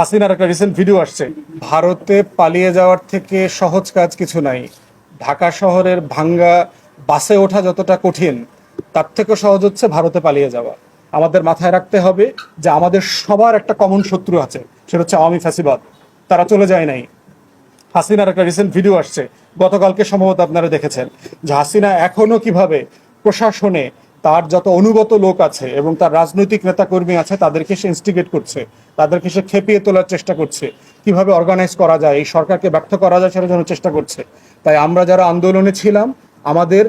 হাসিনার একটা recent video আসছে। ভারতে পালিয়ে যাওয়ার থেকে সহজ কাজ কিছু নাই। ঢাকা শহরের ভাঙ্গা বাসে ওঠা যতটা কঠিন, তার থেকে সহজ হচ্ছে ভারতে পালিয়ে যাওয়া। আমাদের মাথায় রাখতে হবে যে আমাদের সবার একটা কমন শত্রু আছে, সেটা হচ্ছে আওয়ামী ফ্যাসিবাদ। তারা চলে যায় নাই। হাসিনার একটা রিসেন্ট ভিডিও আসছে। গতকালকে সম্ভবত আপনারা দেখেছেন যে হাসিনা এখনও কীভাবে প্রশাসনে তার যত অনুগত লোক আছে এবং তার রাজনৈতিক নেতাকর্মী আছে, তাদেরকে সে ইনস্টিগেট করছে। তাদেরকে সে খেপিয়ে তোলার চেষ্টা করছে। কীভাবে অর্গানাইজ করা যায়, এই সরকারকে ব্যর্থ করা যায় সেটার জন্য চেষ্টা করছে। তাই আমরা যারা আন্দোলনে ছিলাম, আমাদের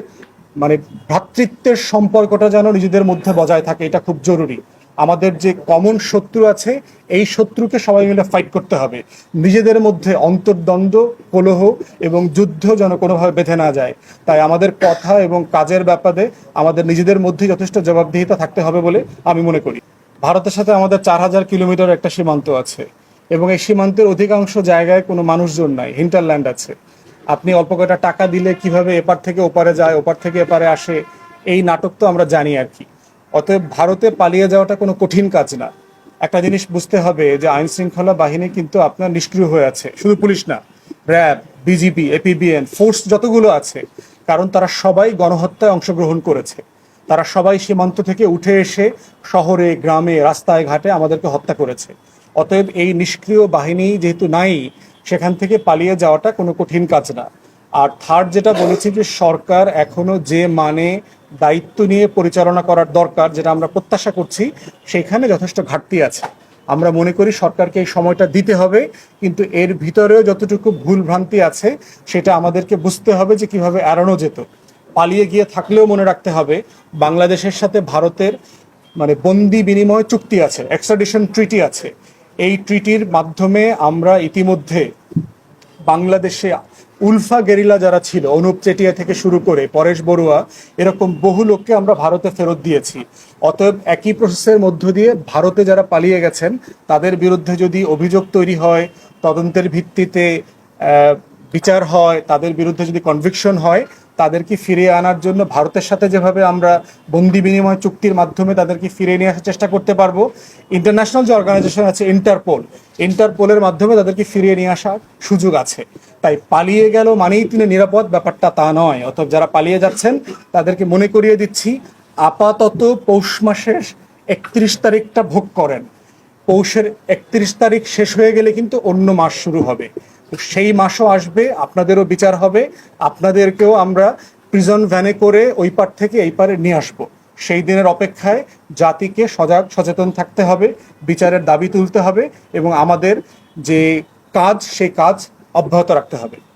মানে ভ্রাতৃত্বের সম্পর্কটা যেন নিজেদের মধ্যে বজায় থাকে, এটা খুব জরুরি। আমাদের যে কমন শত্রু আছে, এই শত্রুকে সবাই মিলে ফাইট করতে হবে। নিজেদের মধ্যে অন্তর্দ্বন্দ্ব, কলহ এবং যুদ্ধ যেন কোনোভাবে বেঁধে না যায়। তাই আমাদের কথা এবং কাজের ব্যাপারে আমাদের নিজেদের মধ্যে যথেষ্ট জবাবদিহিতা থাকতে হবে বলে আমি মনে করি। ভারতের সাথে আমাদের চার হাজার কিলোমিটার একটা সীমান্ত আছে এবং এই সীমান্তের অধিকাংশ জায়গায় কোনো মানুষজন নাই হিন্টারল্যান্ড আছে। আপনি অল্প কয়টা টাকা দিলে কীভাবে এপার থেকে ওপারে যায়, ওপার থেকে এপারে আসে, এই নাটক তো আমরা জানি আর কি। অতএব ভারতে পালিয়ে যাওয়াটা কোনো কঠিন কাজ না। একটা জিনিস বুঝতে হবে যে আইন শৃঙ্খলা বাহিনী কিন্তু আপনার নিষ্ক্রিয় হয়ে আছে। শুধু পুলিশ না, র্যাব বিজিবি এপিবিএন ফোর্স যতগুলো আছে, কারণ তারা সবাই গণহত্যায় অংশগ্রহণ করেছে। তারা সবাই সীমান্ত থেকে উঠে এসে শহরে, গ্রামে, রাস্তায়, ঘাটে আমাদেরকে হত্যা করেছে। অতএব এই নিষ্ক্রিয় বাহিনী যেহেতু নাই, সেখান থেকে পালিয়ে যাওয়াটা কোনো কঠিন কাজ না। আর থার্ড যেটা বলেছি যে সরকার এখনও যে মানে দায়িত্ব নিয়ে পরিচালনা করার দরকার, যেটা আমরা প্রত্যাশা করছি, সেখানে যথেষ্ট ঘাটতি আছে। আমরা মনে করি সরকারকে এই সময়টা দিতে হবে, কিন্তু এর ভিতরেও যতটুকু ভুল ভ্রান্তি আছে, সেটা আমাদেরকে বুঝতে হবে যে কীভাবে এড়ানো যেত। পালিয়ে গিয়ে থাকলেও মনে রাখতে হবে, বাংলাদেশের সাথে ভারতের মানে বন্দি বিনিময় চুক্তি আছে এক্সট্রাডিশন ট্রিটি আছে। এই ট্রিটির মাধ্যমে আমরা ইতিমধ্যে বাংলাদেশে উলফা গেরিলা যারা ছিল, অনুপ চেটিয়া থেকে শুরু করে পরেশ বড়ুয়া, এরকম বহু লোককে আমরা ভারতে ফেরত দিয়েছি। অতএব একই প্রসেসের মধ্য দিয়ে ভারতে যারা পালিয়ে গেছেন, তাদের বিরুদ্ধে যদি অভিযোগ তৈরি হয়, তদন্তের ভিত্তিতে বিচার হয়, তাদের বিরুদ্ধে যদি কনভিকশন হয় তাদেরকে ফিরিয়ে আনার জন্য ভারতের সাথে যেভাবে আমরা বন্দি বিনিময় চুক্তির মাধ্যমে তাদেরকে ফিরিয়ে নিয়ে আসার চেষ্টা করতে পারব ইন্টারন্যাশনাল যে অর্গানাইজেশন আছে ইন্টারপোল ইন্টারপোলের মাধ্যমে তাদেরকে ফিরিয়ে নিয়ে আসার সুযোগ আছে। তাই পালিয়ে গেল মানেই তিনি নিরাপদ, ব্যাপারটা তা নয়। অতএব যারা পালিয়ে যাচ্ছেন, তাদেরকে মনে করিয়ে দিচ্ছি, আপাতত পৌষ মাসের একত্রিশ তারিখটা ভোগ করেন। পৌষের একত্রিশ তারিখ শেষ হয়ে গেলে কিন্তু অন্য মাস শুরু হবে। সেই মাসও আসবে, আপনাদেরও বিচার হবে, আপনাদেরকেও আমরা প্রিজন ভ্যানে করে ওই পার থেকে এই পারে নিয়ে আসব। সেই দিনের অপেক্ষায় জাতিকে সজাগ, সচেতন থাকতে হবে, বিচারের দাবি তুলতে হবে এবং আমাদের যে কাজ, সেই কাজ অব্যাহত রাখতে হবে।